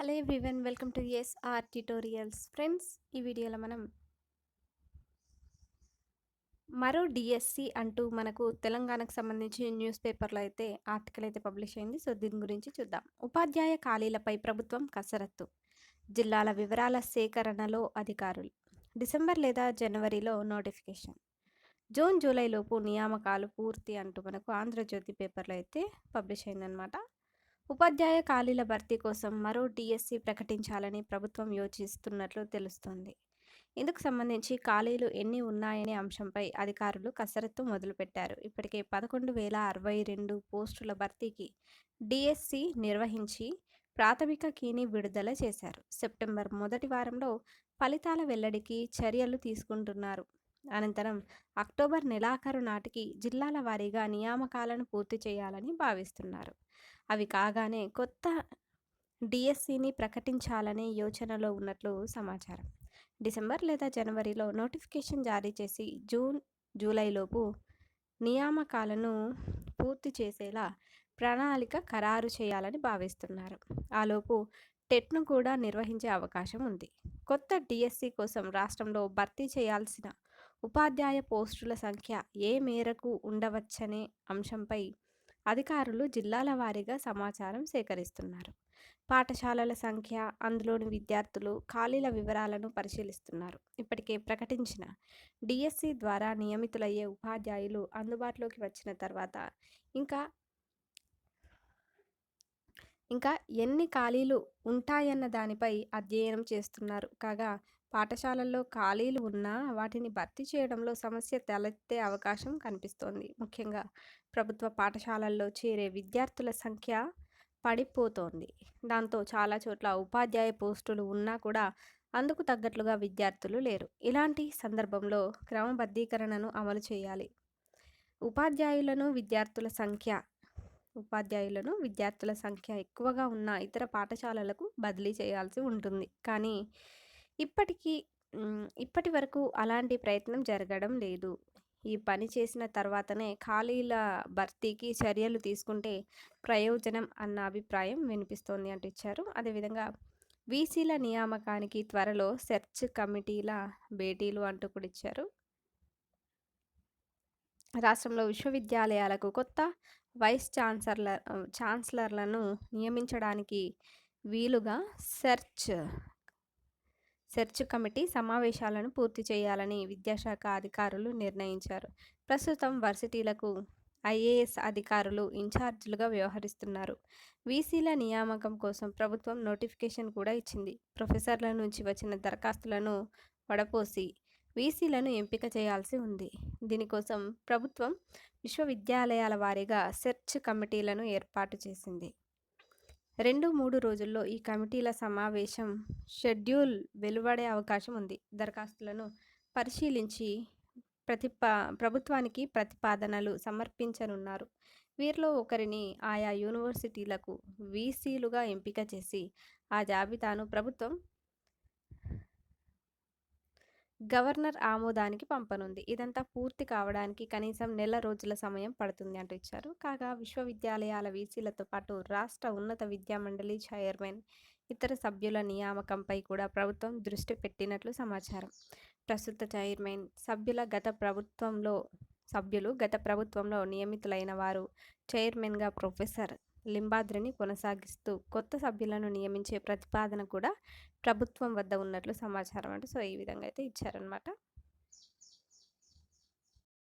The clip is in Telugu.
Hello everyone welcome to S R tutorials. Friends ఈ వీడియోలో మనం మరో డిఎస్సి అంటూ మనకు తెలంగాణకు సంబంధించి న్యూస్ పేపర్లో అయితే ఆర్టికల్ అయితే పబ్లిష్ అయింది. సో దీని గురించి చూద్దాం. ఉపాధ్యాయ ఖాళీలపై ప్రభుత్వం కసరత్తు. జిల్లాల వివరాల సేకరణలో అధికారులు. డిసెంబర్ లేదా జనవరిలో నోటిఫికేషన్. జూన్ జూలైలోపు నియామకాలు పూర్తి అంటూ మనకు ఆంధ్రజ్యోతి పేపర్లో అయితే పబ్లిష్ అయిందనమాట ఉపాధ్యాయ ఖాళీల భర్తీ కోసం మరో డిఎస్సి ప్రకటించాలని ప్రభుత్వం యోచిస్తున్నట్లు తెలుస్తోంది. ఇందుకు సంబంధించి ఖాళీలు ఎన్ని ఉన్నాయనే అంశంపై అధికారులు కసరత్తు మొదలుపెట్టారు. ఇప్పటికే పదకొండు వేల అరవై రెండు పోస్టుల భర్తీకి డిఎస్సి నిర్వహించి ప్రాథమిక కీని విడుదల చేశారు. సెప్టెంబర్ మొదటి వారంలో ఫలితాల వెల్లడికి చర్యలు తీసుకుంటున్నారు. అనంతరం అక్టోబర్ నెలాఖరు నాటికి జిల్లాల వారీగా నియామకాలను పూర్తి చేయాలని భావిస్తున్నారు. అవి కాగానే కొత్త డిఎస్సిని ప్రకటించాలనే యోచనలో ఉన్నట్లు సమాచారం. డిసెంబర్ లేదా జనవరిలో నోటిఫికేషన్ జారీ చేసి జూన్ జూలైలోపు నియామకాలను పూర్తి చేసేలా ప్రణాళిక ఖరారు చేయాలని భావిస్తున్నారు. ఆలోపు టెట్ను కూడా నిర్వహించే అవకాశం ఉంది. కొత్త డిఎస్సి కోసం రాష్ట్రంలో భర్తీ చేయాల్సిన ఉపాధ్యాయ పోస్టుల సంఖ్య ఏ మేరకు ఉండవచ్చనే అంశంపై అధికారులు జిల్లాల వారీగా సమాచారం సేకరిస్తున్నారు. పాఠశాలల సంఖ్య అందులోని విద్యార్థులు ఖాళీల వివరాలను పరిశీలిస్తున్నారు. ఇప్పటికే ప్రకటించిన డిఎస్సి ద్వారా నియమితులయ్యే ఉపాధ్యాయులు అందుబాటులోకి వచ్చిన తర్వాత ఇంకా ఇంకా ఎన్ని ఖాళీలు ఉంటాయన్న దానిపై అధ్యయనం చేస్తున్నారు. కాగా పాఠశాలల్లో ఖాళీలు ఉన్నా వాటిని భర్తీ చేయడంలో సమస్య తలెత్తే అవకాశం కనిపిస్తోంది. ముఖ్యంగా ప్రభుత్వ పాఠశాలల్లో చేరే విద్యార్థుల సంఖ్య పడిపోతోంది. దాంతో చాలా చోట్ల ఉపాధ్యాయ పోస్టులు ఉన్నా కూడా అందుకు తగ్గట్లుగా విద్యార్థులు లేరు. ఇలాంటి సందర్భంలో క్రమబద్ధీకరణను అమలు చేయాలి. ఉపాధ్యాయులను విద్యార్థుల సంఖ్య ఉపాధ్యాయులను విద్యార్థుల సంఖ్య ఎక్కువగా ఉన్న ఇతర పాఠశాలలకు బదిలీ చేయాల్సి ఉంటుంది. కానీ ఇప్పటికీ ఇప్పటి వరకు అలాంటి ప్రయత్నం జరగడం లేదు. ఈ పని చేసిన తర్వాతనే ఖాళీల భర్తీకి చర్యలు తీసుకుంటే ప్రయోజనం అన్న అభిప్రాయం వినిపిస్తోంది అంటూ ఇచ్చారు. అదేవిధంగా వీసీల నియామకానికి త్వరలో సెర్చ్ కమిటీల భేటీలు అంటూ కూడా ఇచ్చారు. రాష్ట్రంలో విశ్వవిద్యాలయాలకు కొత్త వైస్ ఛాన్సలర్ ఛాన్సలర్లను నియమించడానికి వీలుగా సెర్చ్ సెర్చ్ కమిటీ సమావేశాలను పూర్తి చేయాలని విద్యాశాఖ అధికారులు నిర్ణయించారు. ప్రస్తుతం వర్సిటీలకు ఐఏఎస్ అధికారులు ఇన్ఛార్జీలుగా వ్యవహరిస్తున్నారు. వీసీల నియామకం కోసం ప్రభుత్వం నోటిఫికేషన్ కూడా ఇచ్చింది. ప్రొఫెసర్ల నుంచి వచ్చిన దరఖాస్తులను వడపోసి వీసీలను ఎంపిక చేయాల్సి ఉంది. దీనికోసం ప్రభుత్వం విశ్వవిద్యాలయాల వారీగా సెర్చ్ కమిటీలను ఏర్పాటు చేసింది. రెండు మూడు రోజుల్లో ఈ కమిటీల సమావేశం షెడ్యూల్ వెలువడే అవకాశం ఉంది. దరఖాస్తులను పరిశీలించి ప్రతిపా ప్రభుత్వానికి ప్రతిపాదనలు సమర్పించనున్నారు. వీరిలో ఒకరిని ఆయా యూనివర్సిటీలకు వీసీలుగా ఎంపిక చేసి ఆ జాబితాను ప్రభుత్వం గవర్నర్ ఆమోదానికి పంపనుంది. ఇదంతా పూర్తి కావడానికి కనీసం నెల రోజుల సమయం పడుతుంది అంటూ ఇచ్చారు. కాగా విశ్వవిద్యాలయాల వీసీలతో పాటు రాష్ట్ర ఉన్నత విద్యామండలి చైర్మన్ ఇతర సభ్యుల నియామకంపై కూడా ప్రభుత్వం దృష్టి పెట్టినట్లు సమాచారం. ప్రస్తుత చైర్మన్ సభ్యుల గత ప్రభుత్వంలో సభ్యులు గత ప్రభుత్వంలో నియమితులైన వారు చైర్మన్గా ప్రొఫెసర్ లింబాద్రిని కొనసాగిస్తూ కొత్త సభ్యులను నియమించే ప్రతిపాదన కూడా ప్రభుత్వం వద్ద ఉన్నట్లు సమాచారం అంటే సో ఈ విధంగా అయితే ఇచ్చారనమాట